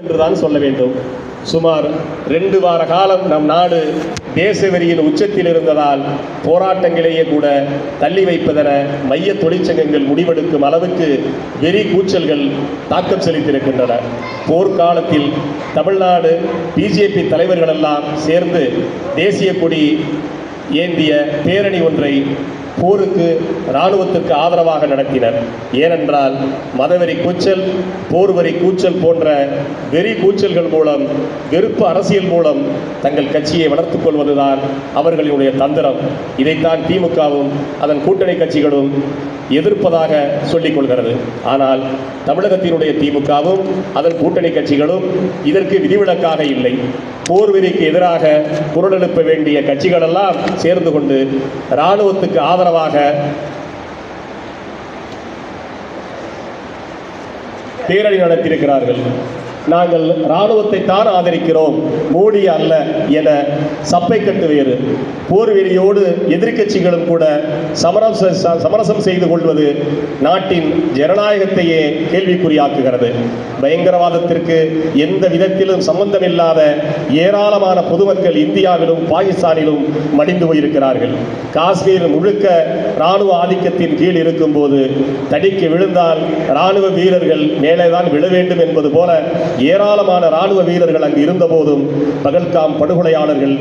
என்றுதான் சொல்ல வேண்டும். சுமார் ரெண்டு வார காலம் நம் நாடு தேசவெறியின் உச்சத்தில் இருந்ததால் போராட்டங்களையே கூட தள்ளி வைப்பதென மைய தொழிற்சங்கங்கள் முடிவெடுக்கும் அளவுக்கு வெறி கூச்சல்கள் தாக்கம் செலுத்தியிருக்கின்றன. போர்க்காலத்தில் தமிழ்நாடு பிஜேபி தலைவர்களெல்லாம் சேர்ந்து தேசிய கொடி ஏந்திய பேரணி ஒன்றை போருக்கு இராணுவத்திற்கு ஆதரவாக நடத்தினர். ஏனென்றால் மதவெறி கூச்சல் போர்வெறி கூச்சல் போன்ற வெறி கூச்சல்கள் மூலம் வெறுப்பு அரசியல் மூலம் தங்கள் கட்சியை வளர்த்துக் கொள்வதுதான் அவர்களுடைய தந்திரம். இதைத்தான் திமுகவும் அதன் கூட்டணி கட்சிகளும் எதிர்ப்பதாக சொல்லிக் கொள்கிறது. ஆனால் தமிழகத்தினுடைய திமுகவும் அதன் கூட்டணி கட்சிகளும் இதற்கு விதிவிலக்காக இல்லை. போர் வெறிக்கு எதிராக குரல் எழுப்ப வேண்டிய கட்சிகளெல்லாம் சேர்ந்து கொண்டு இராணுவத்துக்கு ஆதரவாக பேரணி நடத்தியிருக்கிறார்கள். நாங்கள் இராணுவத்தை தான் ஆதரிக்கிறோம். மோடி அல்ல என சப்பை கட்டு வேறு போர் வெறியோடு எதிர்க்கட்சிகளும் கூட சமரச சமரசம் செய்து கொள்வது நாட்டின் ஜனநாயகத்தையே கேள்விக்குறியாக்குகிறது. பயங்கரவாதத்திற்கு எந்த விதத்திலும் சம்பந்தமில்லாத ஏராளமான பொதுமக்கள் இந்தியாவிலும் பாகிஸ்தானிலும் மடிந்து போயிருக்கிறார்கள். காஷ்மீர் முழுக்க இராணுவ ஆதிக்கத்தின் கீழ் இருக்கும்போது தடிக்கு விழுந்தால் இராணுவ வீரர்கள் மேலேதான் விழ வேண்டும் என்பது போல ஏராளமான ராணுவ வீரர்கள் அங்கு இருந்தபோதும் பகல்காம் படுகொலையாளர்கள்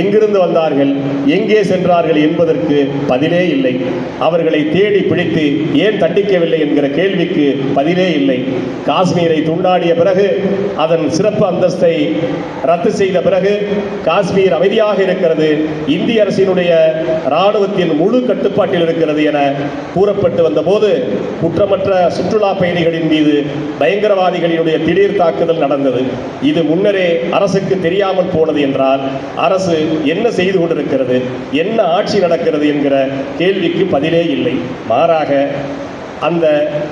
எங்கிருந்து வந்தார்கள் எங்கே சென்றார்கள் என்பதற்கு பதிலே இல்லை. அவர்களை தேடி பிடித்து ஏன் தண்டிக்கவில்லை என்கிற கேள்விக்கு பதிலே இல்லை. காஷ்மீரை துண்டாடிய பிறகு அதன் சிறப்பு அந்தஸ்தை ரத்து செய்த பிறகு காஷ்மீர் அமைதியாக இருக்கிறது இந்திய அரசினுடைய இராணுவத்தின் முழு கட்டுப்பாட்டில் இருக்கிறது என கூறப்பட்டு வந்தபோது குற்றமற்ற சுற்றுலா பயணிகளின் மீது பயங்கரவாதிகளினுடைய திடீர் தாக்குதல் நடந்தது. இது முன்னரே அரசுக்கு தெரியாமல் போனது என்றால் அரசு என்ன செய்து கொண்டிருக்கிறது என்ன ஆட்சி நடக்கிறது என்கிற கேள்விக்கு பதிலே இல்லை. மாறாக அந்த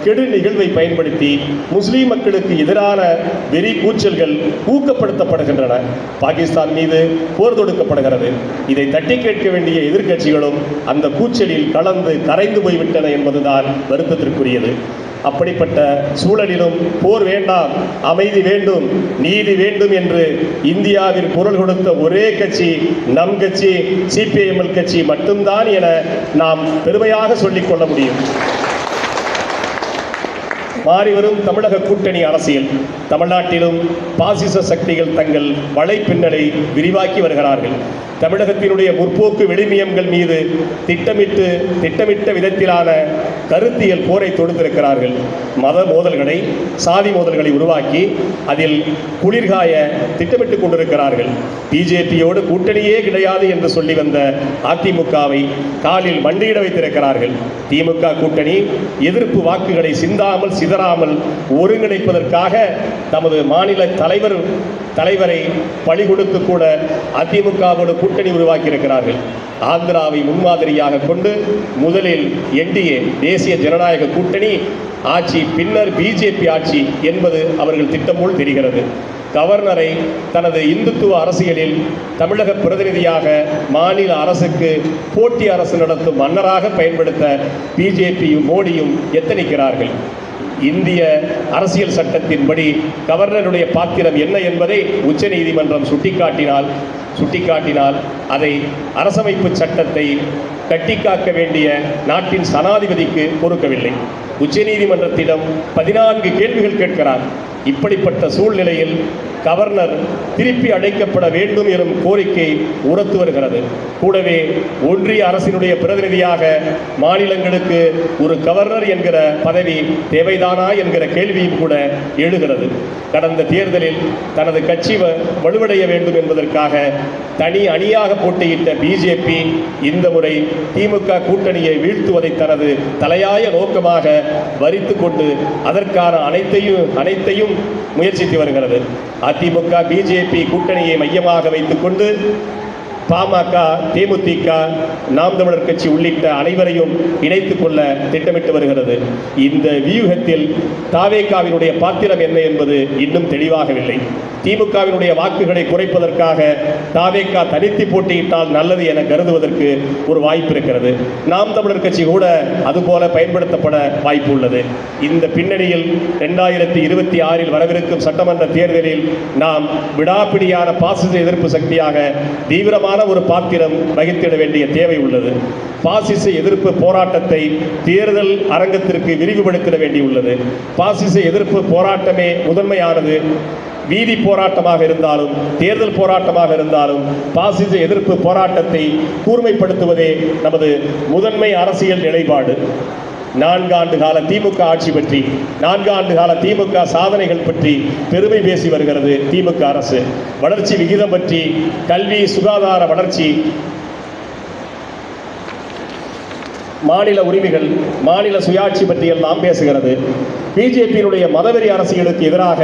கெடு நிகழ்வை பயன்படுத்தி முஸ்லீம் மக்களுக்கு எதிரான வெறி கூச்சல்கள் ஊக்கப்படுத்தப்படுகின்றன. பாகிஸ்தான் மீது போர் தொடுக்கப்படுகிறது. இதை தட்டி கேட்க வேண்டிய எதிர்க்கட்சிகளும் அந்த கூச்சலில் கலந்து கரைந்து போய்விட்டன என்பதுதான் வருத்தத்திற்குரியது. அப்படிப்பட்ட சூழலிலும் போர் வேண்டாம் அமைதி வேண்டும் நீதி வேண்டும் என்று இந்தியாவில் குரல் கொடுத்த ஒரே கட்சி நம் கட்சி சிபிஐஎம்எல் கட்சி மட்டும்தான் என நாம் பெருமையாக சொல்லிக்கொள்ள முடியும். மாறிவரும் தமிழக கூட்டணி அரசியல். தமிழ்நாட்டிலும் பாசிச சக்திகள் தங்கள் வலைப்பின்னலை விரிவாக்கி வருகிறார்கள். தமிழகத்தினுடைய முற்போக்கு விழுமியங்கள் மீது திட்டமிட்டு திட்டமிட்ட விதத்திலான கருத்தியல் போரை தொடுத்திருக்கிறார்கள். மத மோதல்களை சாதி மோதல்களை உருவாக்கி அதில் குளிர்காய திட்டமிட்டுக் கொண்டிருக்கிறார்கள். பிஜேபியோடு கூட்டணியே கிடையாது என்று சொல்லி வந்த அதிமுகவை காலில் மண்டியிட வைத்திருக்கிறார்கள். திமுக கூட்டணி எதிர்ப்பு வாக்குகளை சிந்தாமல் சிதறாமல் ஒருங்கிணைப்பதற்காக தமது மாநில தலைவர் தலைவரை பழி கொடுத்து கூட அதிமுகவோடு கூட்டணி உருவாக்கி இருக்கிறார்கள் ஆந்திராவை முன்மாதிரியாக கொண்டு முதலில் என்டிஏ தேசிய ஜனநாயக கூட்டணி ஆட்சி பின்னர் பிஜேபி ஆட்சி என்பது அவர்கள் திட்டம் போல் தெரிகிறது. கவர்னரை தனது இந்துத்துவ அரசியலில் தமிழக பிரதிநிதியாக மாநில அரசுக்கு போட்டி அரசு நடத்தும் மன்னராக பயன்படுத்த பிஜேபியும் மோடியும் எத்தனிக்கிறார்கள்? இந்திய அரசியல் சட்டத்தின்படி கவர்னருடைய பாத்திரம் என்ன என்பதை உச்சநீதிமன்றம் சுட்டிக்காட்டினால் சுட்டிக்காட்டினால் அதை அரசமைப்பு சட்டத்தை கட்டிக்காக்க வேண்டிய நாட்டின் சனாதிபதிக்கு பொறுக்கவில்லை. உச்சநீதிமன்றத்திடம் பதினான்கு கேள்விகள் கேட்கிறார். இப்படிப்பட்ட சூழ்நிலையில் கவர்னர் திருப்பி அழைக்கப்பட வேண்டும் எனும் கோரிக்கை உரத்து வருகிறது. கூடவே ஒன்றிய அரசினுடைய பிரதிநிதியாக மாநிலங்களுக்கு ஒரு கவர்னர் என்கிற பதவி தேவைதானா என்கிற கேள்வியும் கூட எழுகிறது. கடந்த தேர்தலில் தனது கட்சி வலுவடைய வேண்டும் என்பதற்காக தனி அணியாக போட்டியிட்ட பிஜேபி இந்த முறை திமுக கூட்டணியை வீழ்த்துவதை தனது தலையாய நோக்கமாக வரித்து கொண்டு அதற்கான அனைத்தையும் அனைத்தையும் முயற்சித்து வருகிறது. அதிமுக பிஜேபி கூட்டணியை மையமாக வைத்துக்கொண்டு பாமக தேமுதிக நாம் தமிழர் கட்சி உள்ளிட்ட அனைவரையும் இணைத்துக் கொள்ள திட்டமிட்டு வருகிறது. இந்த வியூகத்தில் தாவேகாவினுடைய பாத்திரம் என்ன என்பது இன்னும் தெளிவாகவில்லை. திமுகவினுடைய வாக்குகளை குறைப்பதற்காக தாவேகா தனித்து போட்டியிட்டால் நல்லது என கருதுவதற்கு ஒரு வாய்ப்பு இருக்கிறது. நாம் தமிழர் கட்சி கூட அதுபோல பயன்படுத்தப்பட வாய்ப்பு உள்ளது. இந்த பின்னணியில் இரண்டாயிரத்தி இருபத்தி ஆறில் வரவிருக்கும் சட்டமன்ற தேர்தலில் நாம் விடாப்பிடியான பாசிச எதிர்ப்பு சக்தியாக தீவிரமாக முக்கியமான ஒரு பாத்திரம் வகித்திட வேண்டிய தேவை உள்ளது. பாசிச எதிர்ப்பு போராட்டத்தை தேர்தல் அரங்கத்திற்கு விரிவுபடுத்திட வேண்டியுள்ளது பாசிச எதிர்ப்பு போராட்டமே முதன்மையானது. வீதி போராட்டமாக இருந்தாலும் தேர்தல் போராட்டமாக இருந்தாலும் பாசிச எதிர்ப்பு போராட்டத்தை கூர்மைப்படுத்துவதே நமது முதன்மை அரசியல் நிலைப்பாடு. நான்காண்டு கால திமுக ஆட்சி பற்றி நான்காண்டு கால திமுக சாதனைகள் பற்றி பெருமை பேசி வருகிறது திமுக அரசு. வளர்ச்சி விகிதம் பற்றி கல்வி சுகாதார வளர்ச்சி மாநில உரிமைகள் மாநில சுயாட்சி பற்றியெல்லாம் பேசுகிறது. பிஜேபியினுடைய மதவெறி அரசியலுக்கு எதிராக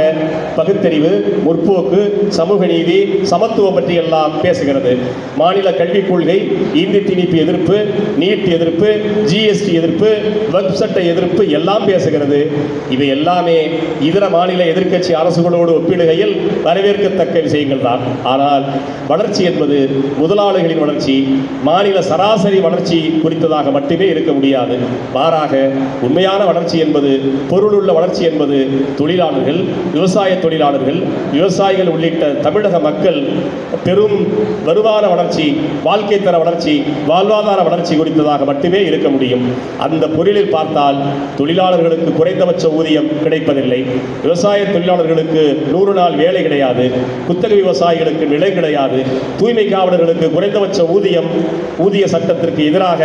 பகுத்தறிவு முற்போக்கு சமூக நீதி சமத்துவம் பற்றியெல்லாம் பேசுகிறது. மாநில கல்விக் கொள்கை இந்தி திணிப்பு எதிர்ப்பு நீட் எதிர்ப்பு ஜிஎஸ்டி எதிர்ப்பு வக்ஃப் சட்ட எதிர்ப்பு எல்லாம் பேசுகிறது. இவை எல்லாமே இதர மாநில எதிர்க்கட்சி அரசுகளோடு ஒப்பிடுகையில் வரவேற்கத்தக்க விஷயங்கள் தான். ஆனால் வளர்ச்சி என்பது முதலாளிகளின் வளர்ச்சி மாநில சராசரி வளர்ச்சி குறித்ததாக மட்டுமே இருக்க முடியாது. மாறாக உண்மையான வளர்ச்சி என்பது பொருளுள்ள வளர்ச்சி என்பது தொழிலாளர்கள் விவசாய தொழிலாளர்கள் விவசாயிகள் உள்ளிட்ட தமிழக மக்கள் பெரும் வருமான வளர்ச்சி வாழ்க்கை தர வளர்ச்சி வாழ்வாதார வளர்ச்சி குறித்ததாக மட்டுமே இருக்க முடியும். அந்த பொருளில் பார்த்தால் தொழிலாளர்களுக்கு குறைந்தபட்ச ஊதியம் கிடைப்பதில்லை. விவசாய தொழிலாளர்களுக்கு நூறு நாள் வேலை கிடையாது. குத்தகை விவசாயிகளுக்கு நிலை கிடையாது. தூய்மை காவலர்களுக்கு குறைந்தபட்ச ஊதியம் ஊதிய சட்டத்திற்கு எதிராக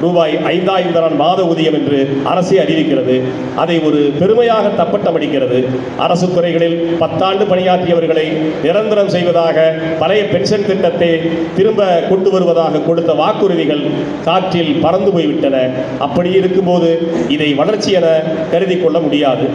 ரூபாய் ஐந்தாயிரம் மாத ஊதியம் என்று அரசே அறிவிக்கிறது. அதை ஒரு பெருமையாக தப்பட்டம் அடிக்கிறது அரசு துறைகளில் பத்தாண்டு பணியாற்றியவர்களை நிரந்தரம் செய்வதாக பழைய பென்ஷன் திட்டத்தை திரும்ப கொண்டு வருவதாக கொடுத்த வாக்குறுதிகள் காற்றில் பறந்து போய்விட்டன. அப்படி இருக்கும்போது இதை வளர்ச்சி என கருதி கொள்ள முடியாது.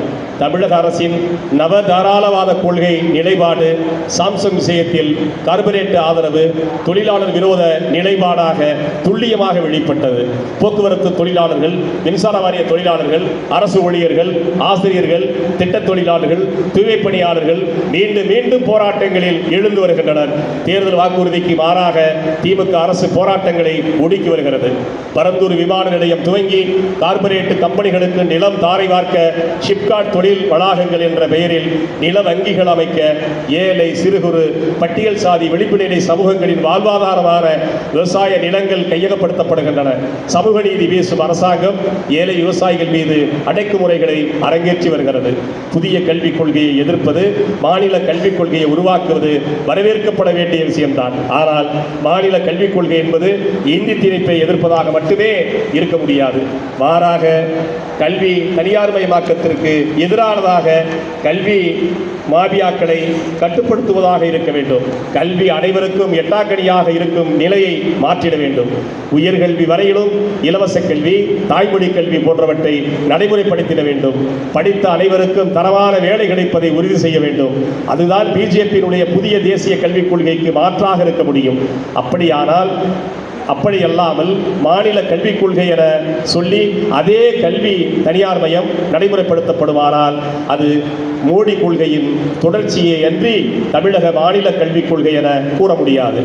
தமிழக அரசின் நவ தாராளவாத கொள்கை நிலைப்பாடு சாம்சங் விஷயத்தில் கார்பரேட் ஆதரவு தொழிலாளர் விரோத நிலைப்பாடாக துல்லியமாக வெளிப்பட்டது. போக்குவரத்து தொழிலாளர்கள் மின்சார வாரிய தொழிலாளர்கள் அரசு ஊழியர்கள் ஆசிரியர்கள் திட்ட தொழிலாளர்கள் தூய்மை பணியாளர்கள் மீண்டும் மீண்டும் போராட்டங்களில் எழுந்து வருகின்றனர். தேர்தல் வாக்குறுதிக்கு மாறாக திமுக அரசு போராட்டங்களை ஒடுக்கி வருகிறது. பரந்தூர் விமான நிலையம் துவங்கி கார்ப்பரேட் கம்பெனிகளுக்கு நிலம் தாரை வார்க்க ஷிப்காட் தொழில் வளாகங்கள் என்ற பெயரில் நில வங்கிகள் அமைக்க ஏழை சிறு குறு பட்டியல் சாதி வெளிப்பிடை சமூகங்களின் வாழ்வாதாரமான விவசாய நிலங்கள் கையகப்படுத்தப்படுகின்றன. சமூக நீதி பேசும் அரசாங்கம் ஏழை விவசாயிகள் மீது அடைக்குமுறைகளை அரங்கேற்றி வருகிறது. புதிய கல்விக் கொள்கையை எதிர்ப்பது மாநில கல்விக் கொள்கையை உருவாக்குவது வரவேற்கப்பட வேண்டிய விஷயம்தான். ஆனால் மாநில கல்விக் கொள்கை என்பது இந்தி திணிப்பை எதிர்ப்பதாக மட்டுமே இருக்க முடியாது. மாறாக கல்வி தனியார்மயமாக்கத்திற்கு எதிரானதாக கல்வி மாபியாக்களை கட்டுப்படுத்துவதாக இருக்க வேண்டும். கல்வி அனைவருக்கும் எட்டாக்கனியாக இருக்கும் நிலையை மாற்றிட வேண்டும். உயர்கல்வி வரையிலும் இலவச கல்வி தாய்மொழி கல்வி போன்றவற்றை நடைமுறைப்படுத்திட வேண்டும். படித்த அனைவருக்கும் தரமான வேலை கிடைப்பதை உறுதி செய்ய வேண்டும். அதுதான் பிஜேபியினுடைய புதிய தேசிய கல்விக் கொள்கைக்கு மாற்றாக இருக்க முடியும். அப்படியானால் அப்படி அல்லாமல் மாநில கல்விக் கொள்கை என சொல்லி அதே கல்வி தனியார் மயம் நடைமுறைப்படுத்தப்படுமானால் அது மோடி கொள்கையின் தொடர்ச்சியை அன்றி தமிழக மாநில கல்விக் கொள்கை என கூற முடியாது.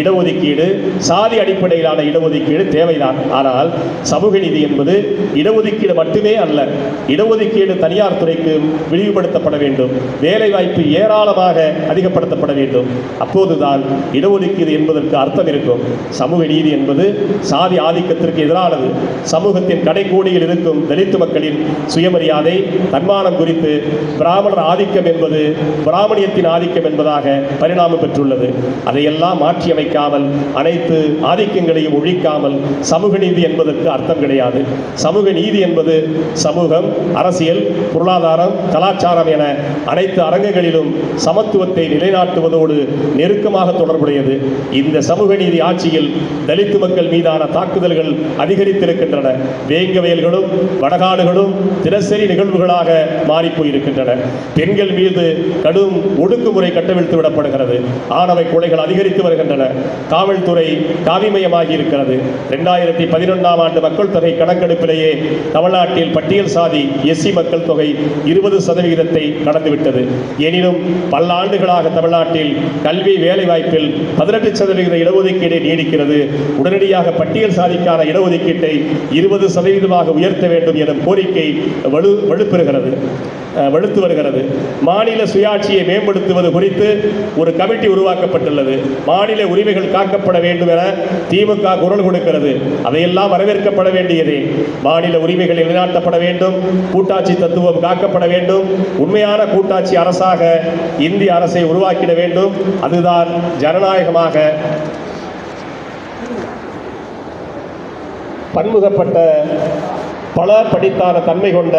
இடஒதுக்கீடு சாதி அடிப்படையிலான இடஒதுக்கீடு தேவைதான். ஆனால் சமூக நீதி என்பது இடஒதுக்கீடு மட்டுமே அல்ல இடஒதுக்கீடு தனியார் துறைக்கு விரிவுபடுத்தப்பட வேண்டும். வேலைவாய்ப்பு ஏராளமாக அதிகப்படுத்தப்பட வேண்டும். அப்போதுதான் இடஒதுக்கீடு என்பதற்கு அர்த்தம் இருக்கும். சமூக நீதி என்பது சாதி ஆதிக்கத்திற்கு எதிரானது. சமூகத்தின் கடைக்கோடியில் இருக்கும் தலித்து மக்களின் சுயமரியாதை தன்மானம் குறித்து பிராமணர் ஆதிக்கம் என்பது பிராமணியத்தின் ஆதிக்கம் என்பதாக பரிணாமம் பெற்றுள்ளது. அதையெல்லாம் மாற்றியமைக்காமல் அனைத்து ஆதிக்கங்களையும் ஒழிக்காமல் சமூக நீதி என்பதற்கு அர்த்தம் கிடையாது. சமூக நீதி என்பது சமூகம் அரசியல் பொருளாதாரம் கலாச்சாரம் என அனைத்து அரங்குகளிலும் சமத்துவத்தை நிலைநாட்டுவதோடு நெருக்கமாக தொடர்புடையது. இந்த சமூக நீதி ஆட்சியில் தலித்து மக்கள் மீதான தாக்குதல்கள் அதிகரித்திருக்கின்றன. வேங்க வயல்களும் வடகாடுகளும் தினசரி நிகழ்வுகளாக மாறிப்போயிருக்கின்றன. பெண்கள் மீது கடும் ஒடுக்குமுறை கட்டவிழ்த்து விடப்படுகிறது. ஆணவை கொலைகள் அதிகரித்து வருகின்றன. காவல்துறை காவிமயமாகி இருக்கிறது இரண்டாயிரத்தி பதினொன்றாம் ஆண்டு மக்கள் தொகை கணக்கெடுப்பிலேயே தமிழ்நாட்டில் பட்டியல் சாதி எஸ்சி மக்கள் தொகை இருபது சதவிகிதத்தை கடந்துவிட்டது. எனினும் பல ஆண்டுகளாக தமிழ்நாட்டில் கல்வி வேலைவாய்ப்பில் பதினெட்டு சதவிகித இடஒதுக்கீடு நீடிக்கிறது. உடனடியாக பட்டியல் சாதிக்கான இடஒதுக்கீட்டை இருபது சதவீதமாக உயர்த்த வேண்டும் எனும் கோரிக்கை வலு வலுப்பெறுகிறது வலுத்து வருகிறது. மாநில சுயாட்சியை மேம்படுத்துவது குறித்து ஒரு கமிட்டி உருவாக்கப்பட்டுள்ளது. மாநில உரிமைகள் காக்கப்பட வேண்டும் என திமுக குரல் கொடுக்கிறது. அதையெல்லாம் வரவேற்கப்பட வேண்டியதே. மாநில உரிமைகள் நிலைநாட்டப்பட வேண்டும். கூட்டாட்சி தத்துவம் காக்கப்பட வேண்டும். உண்மையான கூட்டாட்சி அரசாக இந்திய அரசை உருவாக்கிட வேண்டும். அதுதான் ஜனநாயகமாக பன்முகப்பட்ட பல படித்தான தன்மை கொண்ட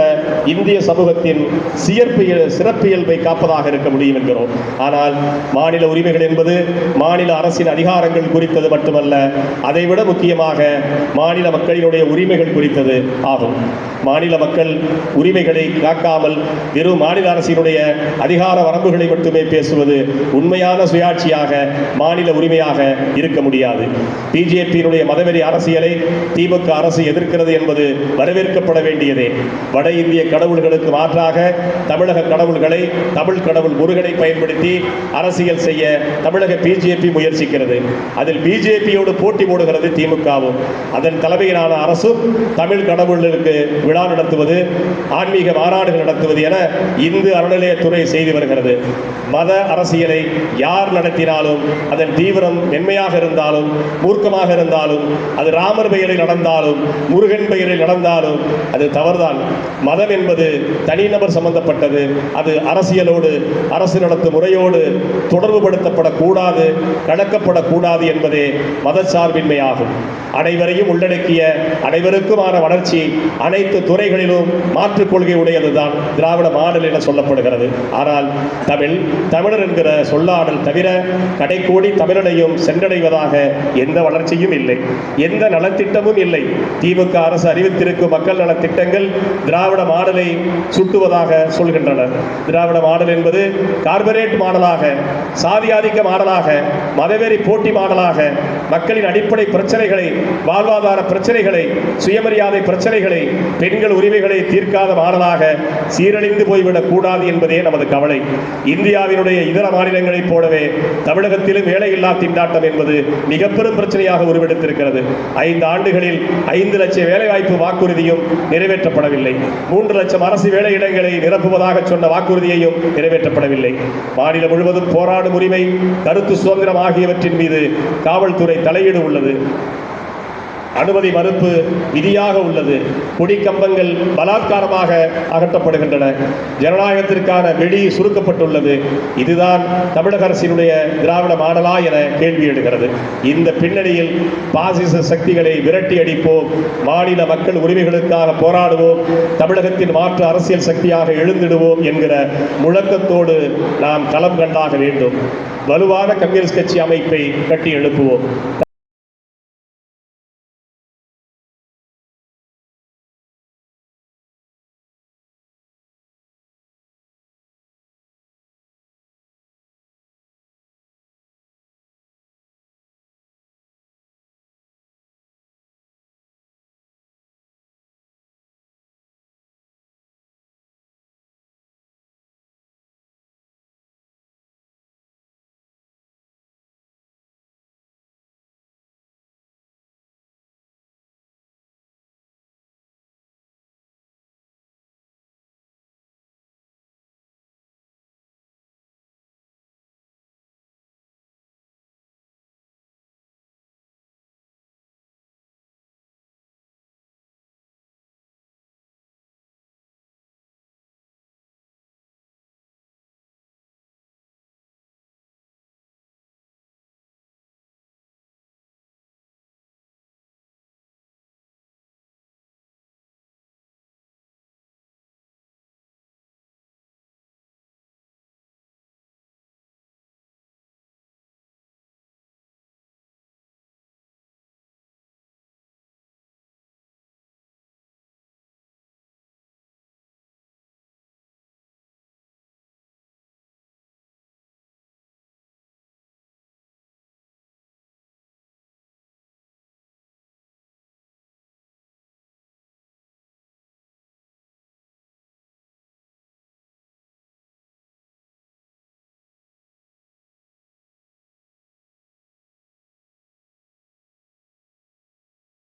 இந்திய சமூகத்தின் சிறப்பியல் சிறப்பியல்பை காப்பதாக இருக்க முடியும் என்கிறோம். ஆனால் மாநில உரிமைகள் என்பது மாநில அரசின் அதிகாரங்கள் குறித்தது மட்டுமல்ல அதைவிட முக்கியமாக மாநில மக்களினுடைய உரிமைகள் குறித்தது ஆகும். மாநில மக்கள் உரிமைகளை காக்காமல் வெறும் மாநில அரசினுடைய அதிகார வரம்புகளை மட்டுமே பேசுவது உண்மையான சுயாட்சியாக மாநில உரிமையாக இருக்க முடியாது. பிஜேபியினுடைய மதவெறி அரசியலை திமுக அரசு எதிர்க்கிறது என்பது வரவேற்கப்பட வேண்டியதே. வட இந்திய கடவுள்களுக்கு மாற்றாக தமிழக கடவுள்களை தமிழ் கடவுள் முருகனை பயன்படுத்தி அரசியல் செய்ய தமிழக பிஜேபி முயற்சிக்கிறது. அதில் பிஜேபியோடு போட்டி போடுகிறது திமுகவும். அதன் தலைமையிலான அரசும் தமிழ் கடவுள்களுக்கு விழா நடத்துவது ஆன்மீக மாநாடுகள் நடத்துவது என இந்து அறநிலையத்துறை செய்து வருகிறது. மத அரசியலை யார் நடத்தினாலும் அதன் தீவிரம் மென்மையாக இருந்தாலும் மூர்க்கமாக இருந்தாலும் அது ராமர் பெயரில் நடந்தாலும் முருகன் பெயரில் நடந்தாலும் அது தவறுதான். மதம் என்பது தனிநபர் சம்பந்தப்பட்டது. அது அரசியலோடு அரசு நடத்தும் முறையோடு தொடர்புபடுத்தப்படக்கூடாது கடக்கப்படக்கூடாது என்பதே மதச்சார்பின்மையாகும். அனைவரையும் உள்ளடக்கிய அனைவருக்குமான வளர்ச்சி அனைத்து துறைகளிலும் மாற்றுக் கொள்கை உடையதுதான் திராவிட மாடல் என சொல்லப்படுகிறது. ஆனால் தமிழ் தமிழர் என்கிற சொல்லாடல் தவிர கடைக்கோடி தமிழனையும் சென்றடைவதாக எந்த வளர்ச்சியும் இல்லை. எந்த நலத்திட்டமும் இல்லை. திமுக அரசு அறிவித்திருக்கும் மக்கள் நல திட்டங்கள் திராவிட மாடலை சுட்டுவதாக சொல்கின்றனர். திராவிட மாடல் என்பது கார்பரேட் மாடலாக சாதி ஆதிக்க மாடலாக மதவெறி போட்டி மாடலாக மக்களின் அடிப்படை பிரச்சனைகளை வாழ்வாதார பிரச்சனைகளை சுயமரியாதை பிரச்சனைகளை பெண்கள் உரிமைகளை தீர்க்காத மாடலாக சீரழிந்து போய்விடக் கூடாது என்பதே நமது கவலை. இந்தியாவினுடைய இதர மாநிலங்களைப் போலவே தமிழகத்திலும் வேலையில்லா திண்டாட்டம் என்பது மிக பெரும் பிரச்சனையாக உருவெடுத்திருக்கிறது. ஐந்து ஆண்டுகளில் ஐந்து லட்சம் வேலைவாய்ப்பு வாக்குறுதியும் நிறைவேற்றப்படவில்லை. மூன்று லட்சம் அரசு வேலை இடங்களை நிரப்புவதாக சொன்ன வாக்குறுதியையும் நிறைவேற்றப்படவில்லை. மாநிலம் முழுவதும் போராடும் உரிமை கருத்து சுதந்திரம் ஆகியவற்றின் மீது காவல்துறை தலையீடு உள்ளது. அனுமதி மறுப்பு விதியாக உள்ளது. கொடி கம்பங்கள் பலாத்காரமாக அகற்றப்படுகின்றன. ஜனநாயகத்திற்கான வெடி சுருக்கப்பட்டுள்ளது. இதுதான் தமிழக அரசினுடைய திராவிட மாடலா என கேள்வி எடுகிறது இந்த பின்னணியில் பாசிச சக்திகளை விரட்டி அடிப்போம். மாநில மக்கள் உரிமைகளுக்காக போராடுவோம். தமிழகத்தின் மாற்று அரசியல் சக்தியாக எழுந்திடுவோம் என்கிற முழக்கத்தோடு நாம் களம் கண்டாக வேண்டும். வலுவான கம்யூனிஸ்ட் கட்சி அமைப்பை கட்டி எழுப்புவோம்.